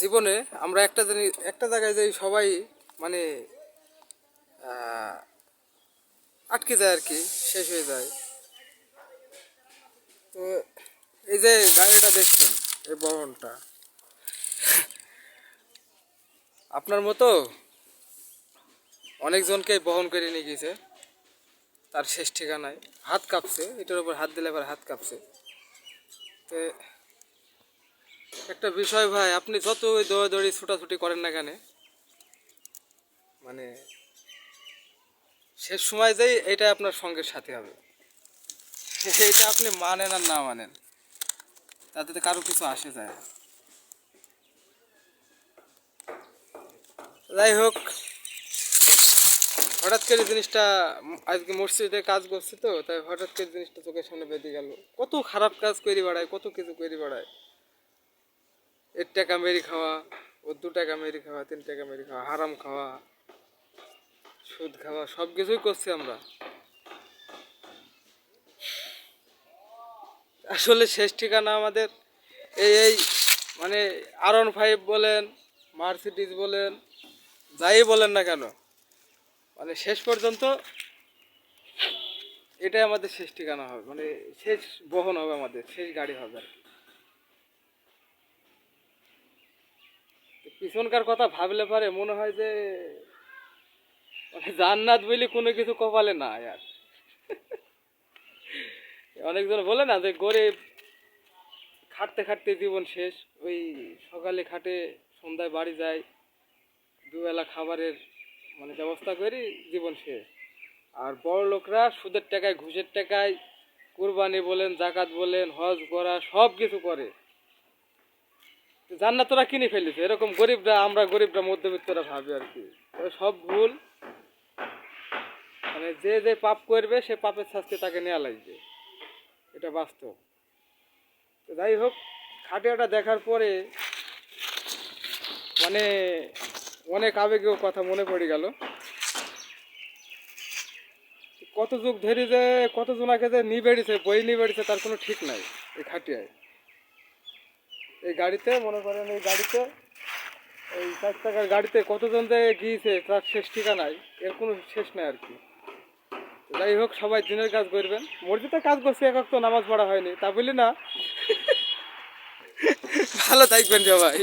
জীবনে আমরা একটা জিনিস, একটা জায়গায় যাই, সবাই মানে আটকে যায় আর কি, শেষ হয়ে যায়। তো এই যে গাড়িটা দেখছেন, এই বহনটা। আপনার মতো অনেকজনকে বহন করে নিয়ে গেছে, তার শেষ ঠিকানায়। হাত কাঁপছে, এটার উপর হাত দিলে আবার হাত কাঁপছে। তো একটা বিষয় ভাই, আপনি যত ওই দৌড়াদৌড়ি, ছোটাছুটি করেন না কেন মানে শেষ সময় যেই এটা আপনার সঙ্গে সাথে হবে। এটা আপনি মানেন আর না মানেন, তাতে তো কারও কিছু আসে যায় যাই হোক, হঠাৎ করে জিনিসটা আজকে মসজিদে কাজ করছি তো, তাই হঠাৎ করে জিনিসটা চোখের সামনে বেঁধে গেল। কত খারাপ কাজ করে বেড়ায়, কত কিছু করে বেড়ায়। এর টাকা মেরি খাওয়া, ও দু টাকা মেরি খাওয়া, তিন টাকা মেরি খাওয়া, হারাম খাওয়া, সুদ খাওয়া সব কিছুই করছি আমরা আসলে শেষ ঠিকানা আমাদের এই এই মানে আর ফাইভ বলেন মার্সিডিজ বলেন, যাই বলেন না কেন মানে শেষ পর্যন্ত এটাই আমাদের শেষ ঠিকানা হবে মানে শেষ বহন হবে আমাদের, শেষ গাড়ি হবে আর কি। পিছনকার কথা ভাবলে পারে, মনে হয় যে জান্নাত বলে কোনো কিছু কপালে না আর। অনেকজন বলে না যে গরিব, খাটতে খাটতে জীবন শেষ। ওই সকালে খাটে, সন্ধ্যায় বাড়ি যায় দুবেলা খাবারের মানে ব্যবস্থা করি, জীবন শেষ। আর বড় লোকরা সুদের টাকায়, ঘুষের টাকায় কুরবানি বলেন, জাকাত বলেন, হজ করা সব কিছু করে। তো জান্নাত তোরা কিনে ফেলেছে। এরকম গরিবরা, আমরা গরিবরা, মধ্যবিত্তরা ভাবি আর কি। সব ভুল। মানে যে যে পাপ করবে, সে পাপের শাস্তি তাকে নেওয়া লাগবে। এটা বাস্তব। তো যাই হোক, খাটিয়াটা দেখার পরে মানে অনেক আবেগেও কথা মনে পড়ে গেল। কত যুগ ধরে যে কত জনাকে যে নিয়ে বেড়েছে বই নিয়ে বেড়েছে তার কোনো ঠিক নাই এই খাটিয়ায়। এই গাড়িতে, মনে করেন এই গাড়িতে, এই চার চাকার গাড়িতে কতজন যে গিয়েছে, তার শেষ ঠিকানায়, এর কোনো শেষ নাই আর কি। যাই হোক, সবাই দিনের কাজ করবেন। মসজিদে কাজ করছে, এক তো নামাজ পড়া হয়নি, তা বলি না। ভালো থাকবেন সবাই।